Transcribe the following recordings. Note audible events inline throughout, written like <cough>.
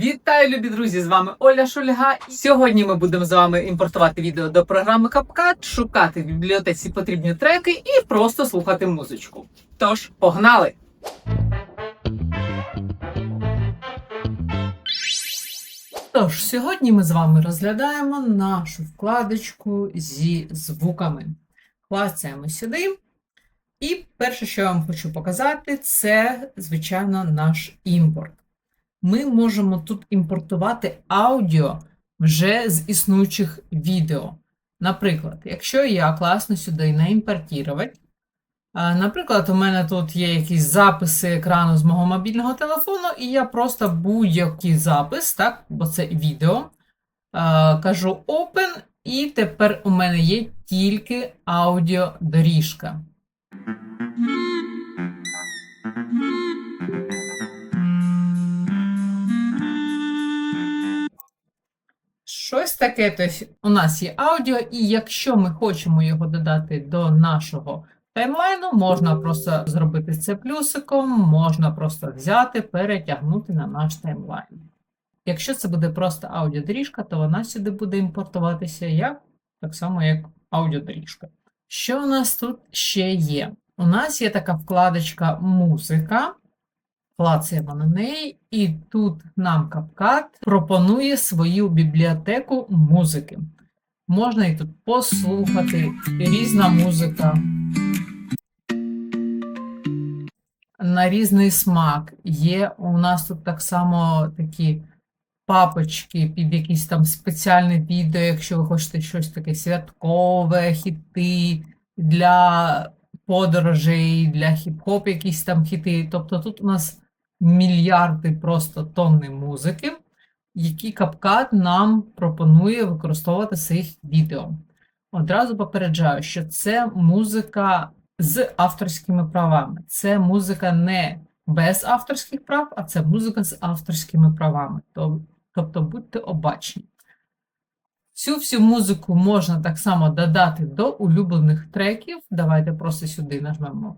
Вітаю, любі друзі! З вами Оля Шульга. Сьогодні ми будемо з вами імпортувати відео до програми CapCut, шукати в бібліотеці потрібні треки і просто слухати музичку. Тож, погнали! Тож, сьогодні ми з вами розглядаємо нашу вкладочку зі звуками. Клацаємо сюди. І перше, що я вам хочу показати, це, звичайно, наш імпорт ми можемо тут імпортувати аудіо вже з існуючих відео. Наприклад, якщо я класно сюди не імпортувати, наприклад, у мене тут є якісь записи екрану з мого мобільного телефону, і я просто будь-який запис, так, бо це відео, кажу Open, і тепер у мене є тільки аудіодоріжка. Щось таке, тобто у нас є аудіо, і якщо ми хочемо його додати до нашого таймлайну, можна просто зробити це плюсиком, можна просто взяти, перетягнути на наш таймлайн. Якщо це буде просто аудіодоріжка, то вона сюди буде імпортуватися як, так само, як аудіодоріжка. Що у нас тут ще є? У нас є така вкладочка музика клацаємо на неї, і тут нам CapCut пропонує свою бібліотеку музики. Можна і тут послухати різна музика. На різний смак. Є у нас тут так само такі папочки під якісь там спеціальне відео, якщо ви хочете щось таке святкове, хіти для подорожей, для хіп-хоп, якісь там хіти. Тобто тут у нас мільярди просто тонни музики, які CapCut нам пропонує використовувати своїх відео. Одразу попереджаю, що це музика з авторськими правами. Це музика не без авторських прав, а це музика з авторськими правами. Тобто будьте обачні. Цю всю музику можна так само додати до улюблених треків. Давайте просто сюди нажмемо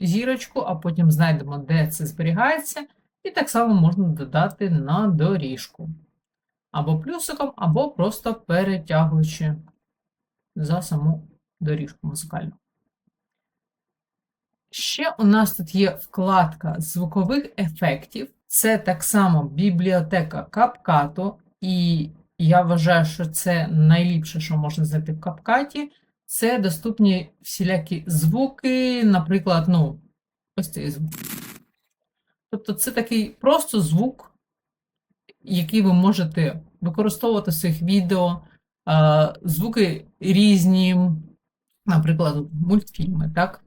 зірочку, а потім знайдемо, де це зберігається, і так само можна додати на доріжку. Або плюсиком, або просто перетягуючи за саму доріжку музикальну. Ще у нас тут є вкладка звукових ефектів. Це так само бібліотека капкату, і я вважаю, що це найліпше, що можна знайти в капкаті це доступні всілякі звуки, наприклад, ну, ось цей звук. Тобто це такий просто звук, який ви можете використовувати в своїх відео, звуки різні, наприклад, мультфільми, так?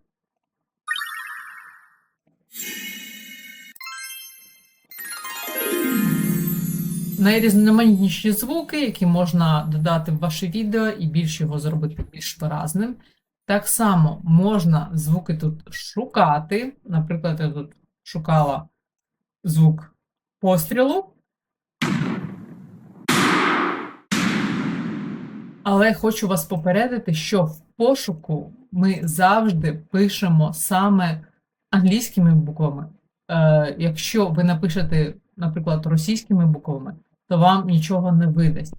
Найрізноманітніші звуки, які можна додати в ваше відео і більш його зробити більш виразним. Так само можна звуки тут шукати. Наприклад, я тут шукала звук пострілу. Але хочу вас попередити, що в пошуку ми завжди пишемо саме англійськими буквами. Е, Якщо ви напишете, наприклад, російськими буквами, то вам нічого не видасть.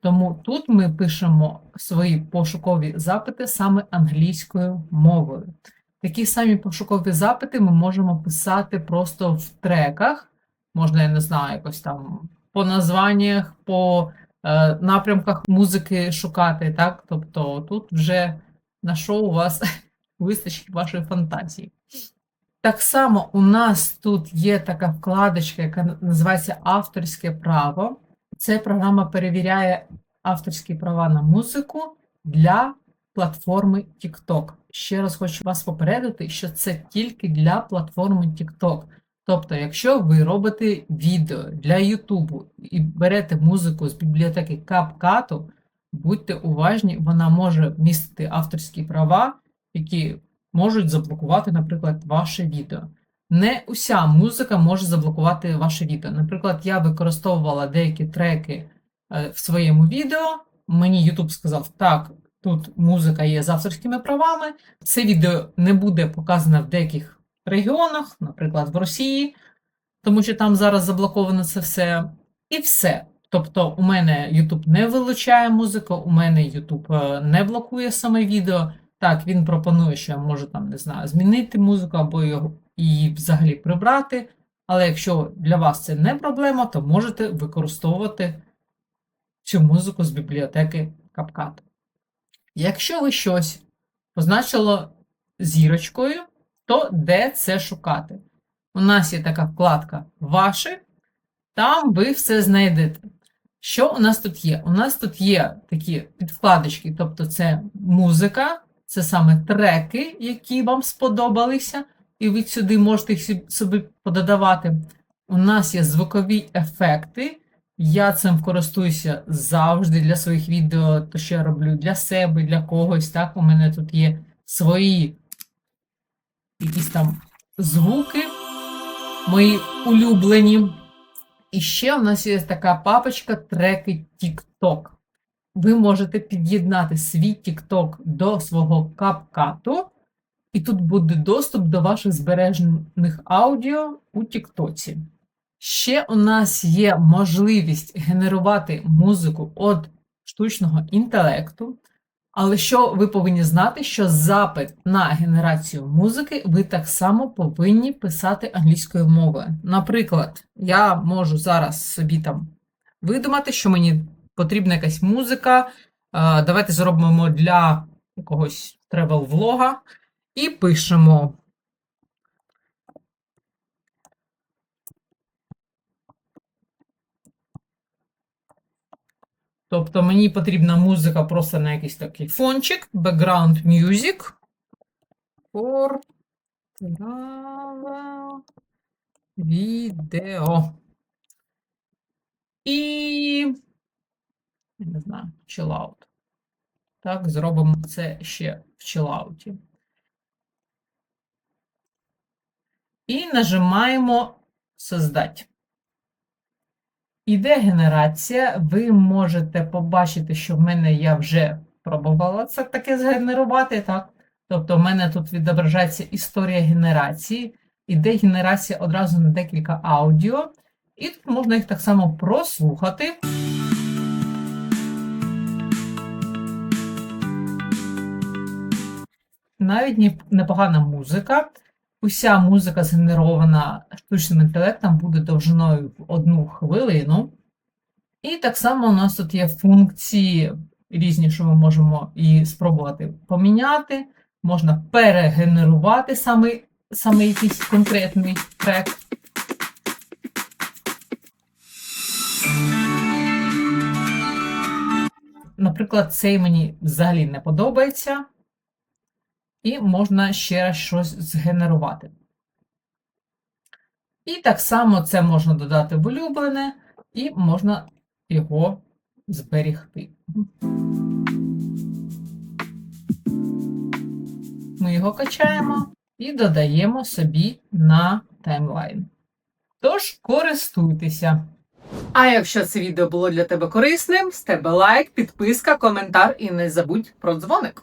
Тому тут ми пишемо свої пошукові запити саме англійською мовою. Такі самі пошукові запити ми можемо писати просто в треках. Можна, я не знаю, якось там по названнях, по е, напрямках музики шукати. так? Тобто тут вже на що у вас <laughs> вистачить вашої фантазії. Так само у нас тут є така вкладочка, яка називається авторське право. Це програма перевіряє авторські права на музику для платформи TikTok. Ще раз хочу вас попередити, що це тільки для платформи TikTok. Тобто, якщо ви робите відео для YouTube і берете музику з бібліотеки CapCut, будьте уважні, вона може містити авторські права, які можуть заблокувати, наприклад, ваше відео. Не уся музика може заблокувати ваше відео. Наприклад, я використовувала деякі треки е, в своєму відео. Мені YouTube сказав, так, тут музика є з авторськими правами. Це відео не буде показане в деяких регіонах, наприклад, в Росії. тому що там зараз заблоковано це все. І все. Тобто, у мене YouTube не вилучає музику, у мене YouTube е, не блокує саме відео. Так, він пропонує, що я можу там, не знаю, змінити музику або її взагалі прибрати. Але якщо для вас це не проблема, то можете використовувати цю музику з бібліотеки CapCut. Якщо ви щось позначило зірочкою, то де це шукати? У нас є така вкладка Ваші, там ви все знайдете. Що у нас тут є? У нас тут є такі підвкладочки, тобто це музика, це саме треки, які вам сподобалися, і ви сюди можете їх собі пододавати. У нас є звукові ефекти. Я цим користуюся завжди для своїх відео, то що я роблю для себе, для когось. Так, у мене тут є свої якісь там звуки, мої улюблені. І ще у нас є така папочка треки TikTok. Ви можете під'єднати свій TikTok до свого капкату, і тут буде доступ до ваших збережених аудіо у TikTok. Ще у нас є можливість генерувати музику від штучного інтелекту. Але що ви повинні знати, що запит на генерацію музики ви так само повинні писати англійською мовою. Наприклад, я можу зараз собі там видумати, що мені потрібна якась музика. Давайте зробимо для якогось тревел-влога і пишемо. Тобто мені потрібна музика просто на якийсь такий фончик, background music for video. І я не знаю, chill. Так, зробимо це ще в chillout. І нажимаємо создать. Іде генерація, ви можете побачити, що в мене я вже пробувала це таке згенерувати, так? Тобто, в мене тут відображається історія генерації, іде генерація одразу на декілька аудіо, і тут можна їх так само прослухати. Навіть непогана музика. Уся музика згенерована штучним інтелектом буде довжиною в одну хвилину. І так само у нас тут є функції різні, що ми можемо і спробувати поміняти. Можна перегенерувати саме, саме якийсь конкретний трек. Наприклад, цей мені взагалі не подобається і можна ще раз щось згенерувати. І так само це можна додати в улюблене, і можна його зберігти. Ми його качаємо і додаємо собі на таймлайн. Тож, користуйтеся. А якщо це відео було для тебе корисним, з тебе лайк, підписка, коментар і не забудь про дзвоник.